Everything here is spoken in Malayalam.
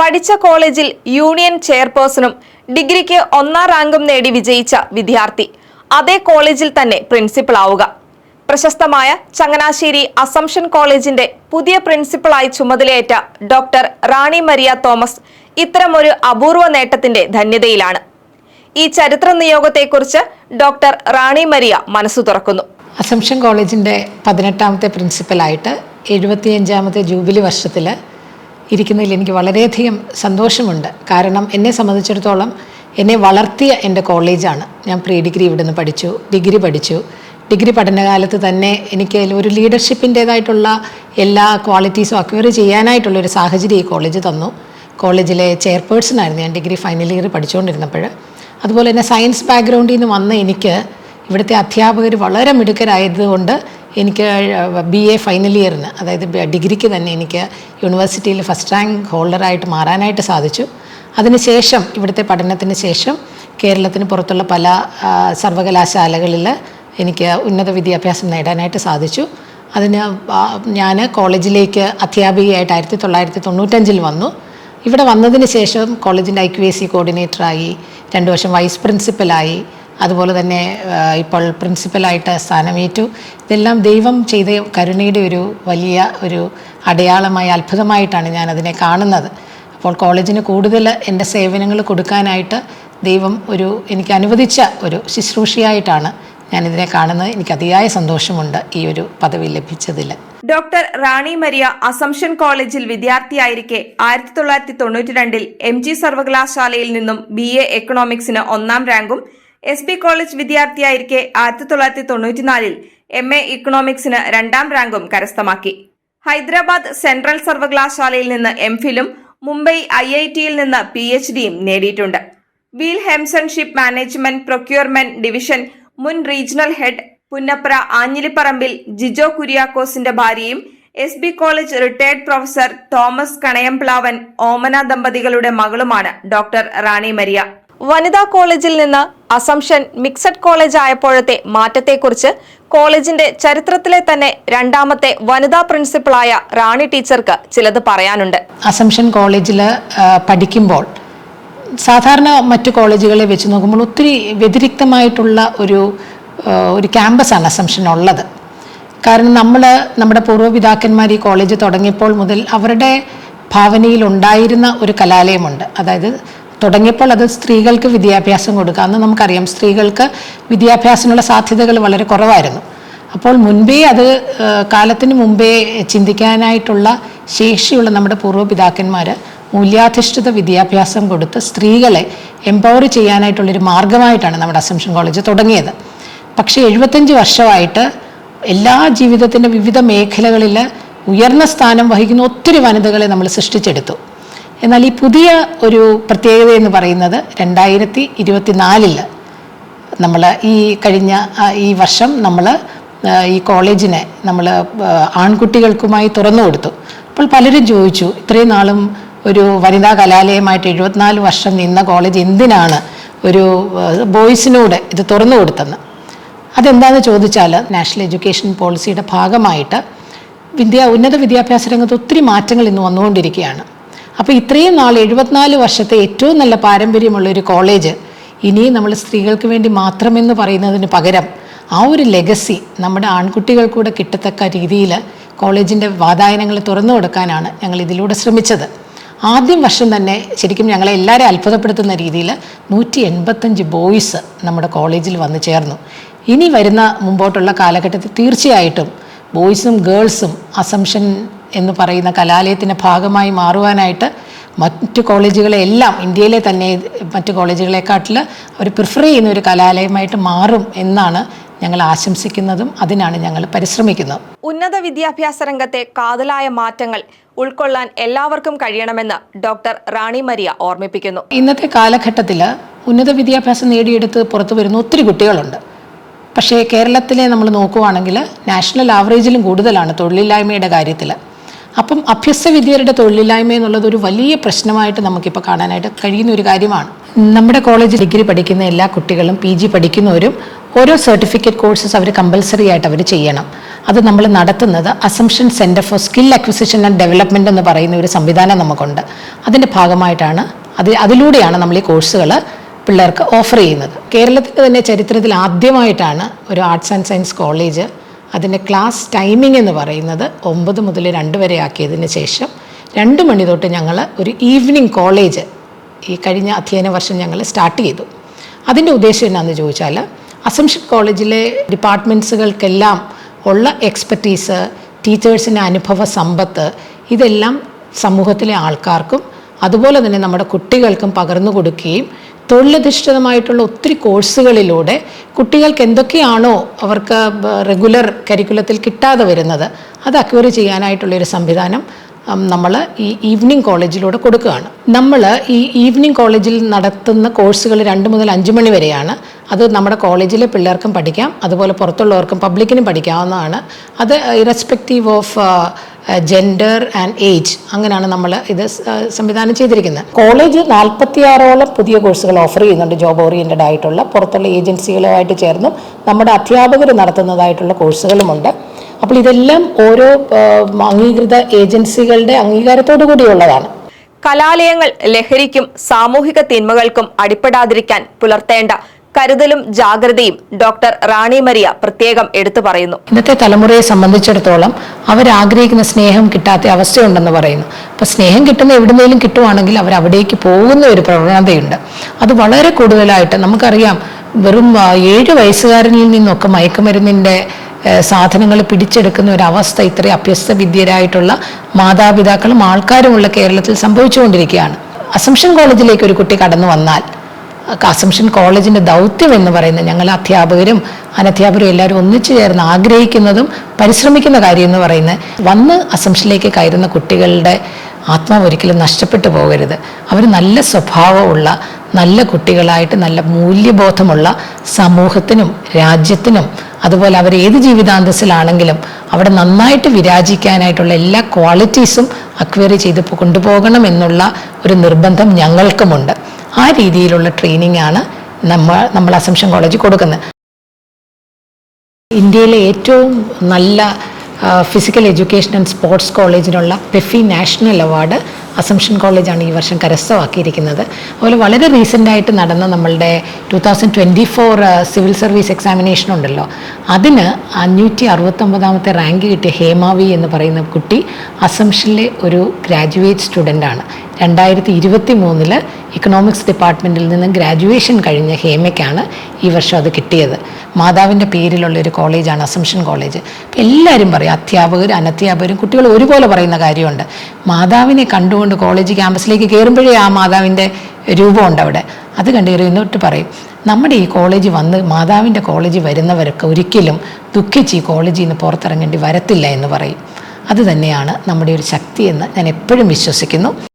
പഠിച്ച കോളേജിൽ യൂണിയൻ ചെയർപേഴ്സണും ഡിഗ്രിക്ക് ഒന്നാം റാങ്കും നേടി വിജയിച്ച വിദ്യാർത്ഥി. അതേ കോളേജിൽ തന്നെ പ്രിൻസിപ്പൽ ആവുക. പ്രശസ്തമായ ചങ്ങനാശ്ശേരി അസംഷൻ കോളേജിന്റെ പുതിയ പ്രിൻസിപ്പളായി ചുമതലയേറ്റ ഡോക്ടർ റാണി മരിയ തോമസ് ഇത്തരമൊരു അപൂർവ നേട്ടത്തിന്റെ ധന്യതയിലാണ്. ഈ ചരിത്ര നിയോഗത്തെക്കുറിച്ച് ഡോക്ടർ റാണി മരിയ മനസ്സു തുറക്കുന്നു. അസംഷൻ കോളേജിന്റെ പതിനെട്ടാമത്തെ പ്രിൻസിപ്പലായിട്ട് എഴുപത്തിയഞ്ചാമത്തെ ജൂബിലി വർഷത്തിൽ ഇരിക്കുന്നതിൽ എനിക്ക് വളരെയധികം സന്തോഷമുണ്ട്. കാരണം എന്നെ സംബന്ധിച്ചിടത്തോളം എന്നെ വളർത്തിയ എന്റെ കോളേജാണ്. ഞാൻ പ്രീ ഡിഗ്രി ഇവിടെ നിന്ന് പഠിച്ചു ഡിഗ്രി പഠിച്ചു. ഡിഗ്രി പഠനകാലത്ത് തന്നെ എനിക്ക് ഒരു ലീഡർഷിപ്പിന്റേതായിട്ടുള്ള എല്ലാ ക്വാളിറ്റീസും അക്വയർ ചെയ്യാനായിട്ടുള്ള ഒരു സാഹചര്യം ഈ കോളേജ് തന്നു. കോളേജിലെ ചെയർപേഴ്സൺ ആയിരുന്നു ഞാൻ ഡിഗ്രി ഫൈനൽ ഇയർ പഠിച്ചുകൊണ്ടിരുന്നപ്പോൾ അതുപോലെ തന്നെ സയൻസ് ബാക്ക്ഗ്രൗണ്ടിൽ നിന്ന് വന്ന എനിക്ക് ഇവിടുത്തെ അധ്യാപകർ വളരെ മിടുക്കരായതുകൊണ്ട് എനിക്ക് ബി എ ഫൈനൽ ഇയറിന് അതായത് ഡിഗ്രിക്ക് തന്നെ എനിക്ക് യൂണിവേഴ്സിറ്റിയിൽ ഫസ്റ്റ് റാങ്ക് ഹോൾഡറായിട്ട് മാറാനായിട്ട് സാധിച്ചു. അതിനുശേഷം ഇവിടുത്തെ പഠനത്തിന് ശേഷം കേരളത്തിന് പുറത്തുള്ള പല സർവകലാശാലകളിൽ എനിക്ക് ഉന്നത വിദ്യാഭ്യാസം നേടാനായിട്ട് സാധിച്ചു. അതിന് ഞാൻ കോളേജിലേക്ക് അധ്യാപികയായിട്ട് ആയിരത്തി തൊള്ളായിരത്തി തൊണ്ണൂറ്റഞ്ചിൽ വന്നു. ഇവിടെ വന്നതിന് ശേഷം കോളേജിന്റെ ഐ ക്യു എസ് സി കോർഡിനേറ്ററായി രണ്ട് വർഷം വൈസ് പ്രിൻസിപ്പലായി അതുപോലെ തന്നെ ഇപ്പോൾ പ്രിൻസിപ്പലായിട്ട് സ്ഥാനമേറ്റു. ഇതെല്ലാം ദൈവം ചെയ്ത കരുണയുടെ ഒരു വലിയ ഒരു അടയാളമായി അത്ഭുതമായിട്ടാണ് ഞാൻ അതിനെ കാണുന്നത്. അപ്പോൾ കോളേജിന് കൂടുതൽ എന്റെ സേവനങ്ങൾ കൊടുക്കാനായിട്ട് ദൈവം ഒരു എനിക്ക് അനുവദിച്ച ഒരു ശുശ്രൂഷയായിട്ടാണ് ഇതിനെ കാണുന്നത്. എനിക്ക് അതിയായ സന്തോഷമുണ്ട് ഈ ഒരു പദവി ലഭിച്ചതിൽ. ഡോക്ടർ റാണി മരിയ അസംഷൻ കോളേജിൽ വിദ്യാർത്ഥിയായിരിക്കെ ആയിരത്തി തൊള്ളായിരത്തി തൊണ്ണൂറ്റി രണ്ടിൽ എം ജി സർവകലാശാലയിൽ നിന്നും ബി എ എക്കണോമിക്സിന് ഒന്നാം റാങ്കും എസ് ബി കോളേജ് വിദ്യാർത്ഥിയായിരിക്കെ ആയിരത്തി തൊള്ളായിരത്തി തൊണ്ണൂറ്റിനാലിൽ എം എ ഇക്കണോമിക്സിന് രണ്ടാം റാങ്കും കരസ്ഥമാക്കി. ഹൈദരാബാദ് സെൻട്രൽ സർവകലാശാലയിൽ നിന്ന് എം ഫിലും മുംബൈ ഐ ഐ ടിയിൽ നിന്ന് പി എച്ച് ഡിയും നേടിയിട്ടുണ്ട്. Wilhelmsen ship management procurement division മുൻ റീജിയണൽ ഹെഡ് പുന്നപ്ര ആഞ്ഞിലിപ്പറമ്പിൽ ജിജോ കുര്യാക്കോസിന്റെ ഭാര്യയും S B college retired professor Thomas Kanayamplavan Omana ദമ്പതികളുടെ മകളുമാണ് ഡോക്ടർ റാണി മരിയ. വനിതാ കോളേജിൽ നിന്ന് അസംഷൻ മിക്സഡ് കോളേജ് ആയപ്പോഴത്തെ മാറ്റത്തെക്കുറിച്ച് കോളേജിന്റെ ചരിത്രത്തിലെ തന്നെ രണ്ടാമത്തെ വനിതാ പ്രിൻസിപ്പളായ റാണി ടീച്ചർക്ക് ചിലത് പറയാനുണ്ട്. അസംഷൻ കോളേജിൽ പഠിക്കുമ്പോൾ സാധാരണ മറ്റു കോളേജുകളെ വെച്ച് നോക്കുമ്പോൾ ഒത്തിരി വ്യതിരിക്തമായിട്ടുള്ള ഒരു ഒരു ക്യാമ്പസാണ് അസംഷൻ ഉള്ളത്. കാരണം നമ്മൾ നമ്മുടെ പൂർവപിതാക്കന്മാർ ഈ കോളേജ് തുടങ്ങിയപ്പോൾ മുതൽ അവരുടെ ഭാവനയിൽ ഉണ്ടായിരുന്ന ഒരു കലാലയമുണ്ട്. അതായത് തുടങ്ങിയപ്പോൾ അത് സ്ത്രീകൾക്ക് വിദ്യാഭ്യാസം കൊടുക്കുക അന്ന് നമുക്കറിയാം സ്ത്രീകൾക്ക് വിദ്യാഭ്യാസത്തിനുള്ള സാധ്യതകൾ വളരെ കുറവായിരുന്നു. അപ്പോൾ മുൻപേ അത് കാലത്തിന് മുമ്പേ ചിന്തിക്കാനായിട്ടുള്ള ശേഷിയുള്ള നമ്മുടെ പൂർവപിതാക്കന്മാർ മൂല്യാധിഷ്ഠിത വിദ്യാഭ്യാസം കൊടുത്ത് സ്ത്രീകളെ എംപവർ ചെയ്യാനായിട്ടുള്ളൊരു മാർഗമായിട്ടാണ് നമ്മുടെ അസംഷൻ കോളേജ് തുടങ്ങിയത്. പക്ഷേ എഴുപത്തഞ്ച് വർഷമായിട്ട് എല്ലാ ജീവിതത്തിന്റെ വിവിധ മേഖലകളിൽ ഉയർന്ന സ്ഥാനം വഹിക്കുന്ന ഒത്തിരി വനിതകളെ നമ്മൾ സൃഷ്ടിച്ചെടുത്തു. എന്നാൽ ഈ പുതിയ ഒരു പ്രത്യേകത എന്ന് പറയുന്നത് രണ്ടായിരത്തി ഇരുപത്തിനാലിൽ നമ്മൾ ഈ കഴിഞ്ഞ ഈ വർഷം നമ്മൾ ഈ കോളേജിനെ നമ്മൾ ആൺകുട്ടികൾക്കുമായി തുറന്നു കൊടുത്തു. അപ്പോൾ പലരും ചോദിച്ചു ഇത്രയും നാളും ഒരു വനിതാ കലാലയമായിട്ട് എഴുപത്തിനാല് വർഷം നിന്ന കോളേജ് എന്തിനാണ് ഒരു ബോയ്സിനോട് ഇത് തുറന്നു കൊടുത്തെന്ന് അതെന്താണെന്ന് ചോദിച്ചാൽ നാഷണൽ എഡ്യൂക്കേഷൻ പോളിസിയുടെ ഭാഗമായിട്ട് വിദ്യ ഉന്നത വിദ്യാഭ്യാസ രംഗത്ത് ഒത്തിരി മാറ്റങ്ങൾ ഇന്ന് വന്നുകൊണ്ടിരിക്കുകയാണ്. അപ്പോൾ ഇത്രയും നാൾ എഴുപത്തിനാല് വർഷത്തെ ഏറ്റവും നല്ല പാരമ്പര്യമുള്ള ഒരു കോളേജ് ഇനിയും നമ്മൾ സ്ത്രീകൾക്ക് വേണ്ടി മാത്രമെന്ന് പറയുന്നതിന് പകരം ആ ഒരു ലെഗസി നമ്മുടെ ആൺകുട്ടികൾക്കൂടെ കിട്ടത്തക്ക രീതിയിൽ കോളേജിന്റെ വാതായനങ്ങൾ തുറന്നു കൊടുക്കാനാണ് ഞങ്ങൾ ഇതിലൂടെ ശ്രമിച്ചത്. ആദ്യം വർഷം തന്നെ ശരിക്കും ഞങ്ങളെ എല്ലാവരെയും അത്ഭുതപ്പെടുത്തുന്ന രീതിയിൽ നൂറ്റി എൺപത്തഞ്ച് ബോയ്സ് നമ്മുടെ കോളേജിൽ വന്നു ചേർന്നു. ഇനി വരുന്ന മുമ്പോട്ടുള്ള കാലഘട്ടത്തിൽ തീർച്ചയായിട്ടും ബോയ്സും ഗേൾസും അസംഷൻ എന്ന് പറയുന്ന കലാലയത്തിന്റെ ഭാഗമായി മാറുവാനായിട്ട് മറ്റു കോളേജുകളെല്ലാം ഇന്ത്യയിലെ തന്നെ മറ്റു കോളേജുകളെക്കാട്ടിൽ അവർ പ്രിഫർ ചെയ്യുന്ന ഒരു കലാലയമായിട്ട് മാറും എന്നാണ് ഞങ്ങൾ ആശംസിക്കുന്നതും അതിനാണ് ഞങ്ങൾ പരിശ്രമിക്കുന്നത്. ഉന്നത വിദ്യാഭ്യാസ രംഗത്തെ കാതലായ മാറ്റങ്ങൾ ഉൾക്കൊള്ളാൻ എല്ലാവർക്കും കഴിയണമെന്ന് ഡോക്ടർ റാണി മരിയ ഓർമ്മിപ്പിക്കുന്നു. ഇന്നത്തെ കാലഘട്ടത്തിൽ ഉന്നത വിദ്യാഭ്യാസം നേടിയെടുത്ത് പുറത്തു വരുന്ന ഒത്തിരി കുട്ടികളുണ്ട്. പക്ഷേ കേരളത്തിലെ നമ്മൾ നോക്കുവാണെങ്കിൽ നാഷണൽ ആവറേജിലും കൂടുതലാണ് തൊഴിലില്ലായ്മയുടെ കാര്യത്തിൽ അപ്പം അഭ്യസ്ത വിദ്യരുടെ തൊഴിലില്ലായ്മ എന്നുള്ളത് ഒരു വലിയ പ്രശ്നമായിട്ട് നമുക്കിപ്പോൾ കാണാനായിട്ട് കഴിയുന്ന ഒരു കാര്യമാണ്. നമ്മുടെ കോളേജ് ഡിഗ്രി പഠിക്കുന്ന എല്ലാ കുട്ടികളും പി ജി പഠിക്കുന്നവരും ഓരോ സർട്ടിഫിക്കറ്റ് കോഴ്സസ് അവർ കമ്പൽസറി ആയിട്ട് അവർ ചെയ്യണം. അത് നമ്മൾ നടത്തുന്നത് Assumption centre for skill acquisition and development എന്ന് പറയുന്ന ഒരു സംവിധാനം നമുക്കുണ്ട്. അതിന്റെ ഭാഗമായിട്ടാണ് അത് അതിലൂടെയാണ് നമ്മൾ ഈ കോഴ്സുകൾ പിള്ളേർക്ക് ഓഫർ ചെയ്യുന്നത്. കേരളത്തിന്റെ തന്നെ ചരിത്രത്തിൽ ആദ്യമായിട്ടാണ് ഒരു ആർട്സ് ആൻഡ് സയൻസ് കോളേജ് അതിന്റെ ക്ലാസ് ടൈമിംഗ് എന്ന് പറയുന്നത് ഒമ്പത് മുതൽ രണ്ട് വരെ ആക്കിയതിന് ശേഷം രണ്ട് മണി തൊട്ട് ഞങ്ങൾ ഒരു ഈവനിങ് കോളേജ് ഈ കഴിഞ്ഞ അധ്യയന വർഷം ഞങ്ങൾ സ്റ്റാർട്ട് ചെയ്തു. അതിന്റെ ഉദ്ദേശം എന്നാന്ന് ചോദിച്ചാൽ അസംഷൻ കോളേജിലെ ഡിപ്പാർട്ട്മെന്റ്സുകൾക്കെല്ലാം ഉള്ള എക്സ്പെർട്ടീസ് ടീച്ചേഴ്സിന്റെ അനുഭവ സമ്പത്ത് ഇതെല്ലാം സമൂഹത്തിലെ ആൾക്കാർക്കും അതുപോലെ തന്നെ നമ്മുടെ കുട്ടികൾക്കും പകർന്നു കൊടുക്കുകയും തൊഴിലധിഷ്ഠിതമായിട്ടുള്ള ഒത്തിരി കോഴ്സുകളിലൂടെ കുട്ടികൾക്ക് എന്തൊക്കെയാണോ അവർക്ക് റെഗുലർ കരിക്കുലത്തിൽ കിട്ടാതെ വരുന്നത് അത് അക്വയർ ചെയ്യാനായിട്ടുള്ളൊരു സംവിധാനം നമ്മൾ ഈ ഈവനിങ് കോളേജിലൂടെ കൊടുക്കുകയാണ്. നമ്മൾ ഈ ഈവനിങ് കോളേജിൽ നടത്തുന്ന കോഴ്സുകൾ രണ്ട് മുതൽ അഞ്ച് മണി വരെയാണ്. അത് നമ്മുടെ കോളേജിലെ പിള്ളേർക്കും പഠിക്കാം അതുപോലെ പുറത്തുള്ളവർക്കും പബ്ലിക്കിനും പഠിക്കാവുന്നതാണ്. അത് irrespective of gender and age അങ്ങനെയാണ് നമ്മൾ ഇത് സംവിധാനം ചെയ്തിരിക്കുന്നത്. കോളേജ് നാൽപ്പത്തിയാറോളം പുതിയ കോഴ്സുകൾ ഓഫർ ചെയ്യുന്നുണ്ട് ജോബ് ഓറിയന്റഡ് ആയിട്ടുള്ള. പുറത്തുള്ള ഏജൻസികളുമായിട്ട് ചേർന്നും നമ്മുടെ അധ്യാപകർ നടത്തുന്നതായിട്ടുള്ള കോഴ്സുകളുമുണ്ട്. അപ്പോൾ ഇതെല്ലാം ഓരോ അംഗീകൃത ഏജൻസികളുടെ അംഗീകാരത്തോടു കൂടിയുള്ളതാണ്. കലാലയങ്ങൾ ലഹരിക്കും സാമൂഹിക തിന്മകൾക്കും അടിപ്പെടാതിരിക്കാൻ പുലർത്തേണ്ട കരുതലും ജാഗ്രതയും ഡോക്ടർ റാണി മരിയ പ്രത്യേകം എടുത്തു പറയുന്നു. ഇന്നത്തെ തലമുറയെ സംബന്ധിച്ചിടത്തോളം അവരാഗ്രഹിക്കുന്ന സ്നേഹം കിട്ടാത്ത അവസ്ഥയുണ്ടെന്ന് പറയുന്നു. അപ്പൊ സ്നേഹം കിട്ടുന്ന എവിടുന്നേലും കിട്ടുവാണെങ്കിൽ അവർ അവിടേക്ക് പോകുന്ന ഒരു പ്രവണതയുണ്ട്. അത് വളരെ കൂടുതലായിട്ട് നമുക്കറിയാം വെറും ഏഴ് വയസ്സുകാരനിൽ നിന്നൊക്കെ മയക്കുമരുന്നിന്റെ സാധനങ്ങൾ പിടിച്ചെടുക്കുന്ന ഒരു അവസ്ഥ ഇത്രയും അഭ്യസ്ത വിദ്യരായിട്ടുള്ള മാതാപിതാക്കളും ആൾക്കാരുമുള്ള കേരളത്തിൽ സംഭവിച്ചുകൊണ്ടിരിക്കുകയാണ്. അസംഷൻ കോളേജിലേക്ക് ഒരു കുട്ടി കടന്നു വന്നാൽ അസംഷൻ കോളേജിന്റെ ദൗത്യം എന്ന് പറയുന്നത് ഞങ്ങൾ അധ്യാപകരും അനധ്യാപകരും എല്ലാവരും ഒന്നിച്ചു ചേർന്ന് ആഗ്രഹിക്കുന്നതും പരിശ്രമിക്കുന്ന കാര്യം എന്ന് പറയുന്നത് വന്ന് അസംഷനിലേക്ക് കയറുന്ന കുട്ടികളുടെ ആത്മാവ് ഒരിക്കലും നഷ്ടപ്പെട്ടു പോകരുത്. അവർ നല്ല സ്വഭാവമുള്ള നല്ല കുട്ടികളായിട്ട് നല്ല മൂല്യബോധമുള്ള സമൂഹത്തിനും രാജ്യത്തിനും അതുപോലെ അവർ ഏത് ജീവിതാന്തസ്സിലാണെങ്കിലും അവിടെ നന്നായിട്ട് വിരാജിക്കാനായിട്ടുള്ള എല്ലാ ക്വാളിറ്റീസും അക്വയറി ചെയ്ത് കൊണ്ടുപോകണം എന്നുള്ള ഒരു നിർബന്ധം ഞങ്ങൾക്കുമുണ്ട്. ആ രീതിയിലുള്ള ട്രെയിനിങ് ആണ് നമ്മൾ നമ്മൾ അസംഷൻ കോളേജിൽ കൊടുക്കുന്നത്. ഇന്ത്യയിലെ ഏറ്റവും നല്ല ഫിസിക്കൽ എഡ്യൂക്കേഷൻ ആൻഡ് സ്പോർട്സ് കോളേജിനുള്ള പെഫി നാഷണൽ അവാർഡ് അസംഷൻ കോളേജാണ് ഈ വർഷം കരസ്ഥമാക്കിയിരിക്കുന്നത്. അതുപോലെ വളരെ റീസെന്റായിട്ട് നടന്ന നമ്മളുടെ two thousand twenty four civil service examination ഉണ്ടല്ലോ. അതിന് അഞ്ഞൂറ്റി അറുപത്തൊമ്പതാമത്തെ റാങ്ക് കിട്ടിയ ഹേമാവി എന്ന് പറയുന്ന കുട്ടി അസംഷനിലെ ഒരു ഗ്രാജുവേറ്റ് സ്റ്റുഡന്റാണ് രണ്ടായിരത്തി ഇരുപത്തി മൂന്നിൽ ഇക്കണോമിക്സ് ഡിപ്പാർട്ട്മെന്റിൽ നിന്ന് ഗ്രാജുവേഷൻ കഴിഞ്ഞ ഹേമയ്ക്കാണ് ഈ വർഷം അത് കിട്ടിയത്. മാതാവിന്റെ പേരിലുള്ള ഒരു കോളേജാണ് അസംഷൻ കോളേജ്. അപ്പോൾ എല്ലാവരും പറയും അധ്യാപകരും അനധ്യാപകരും കുട്ടികൾ ഒരുപോലെ പറയുന്ന കാര്യമുണ്ട്. മാതാവിനെ കണ്ടുകൊണ്ട് കോളേജ് ക്യാമ്പസിലേക്ക് കയറുമ്പോഴേ ആ മാതാവിന്റെ രൂപമുണ്ട് അവിടെ. അത് കണ്ടു എന്നിട്ട് പറയും നമ്മുടെ ഈ കോളേജ് വന്ന് മാതാവിന്റെ കോളേജ് വരുന്നവരൊക്കെ ഒരിക്കലും ദുഃഖിച്ച് ഈ കോളേജിൽ നിന്ന് പുറത്തിറങ്ങേണ്ടി വരത്തില്ല എന്ന് പറയും. അത് തന്നെയാണ് നമ്മുടെ ഒരു ശക്തി എന്ന് ഞാൻ എപ്പോഴും വിശ്വസിക്കുന്നു.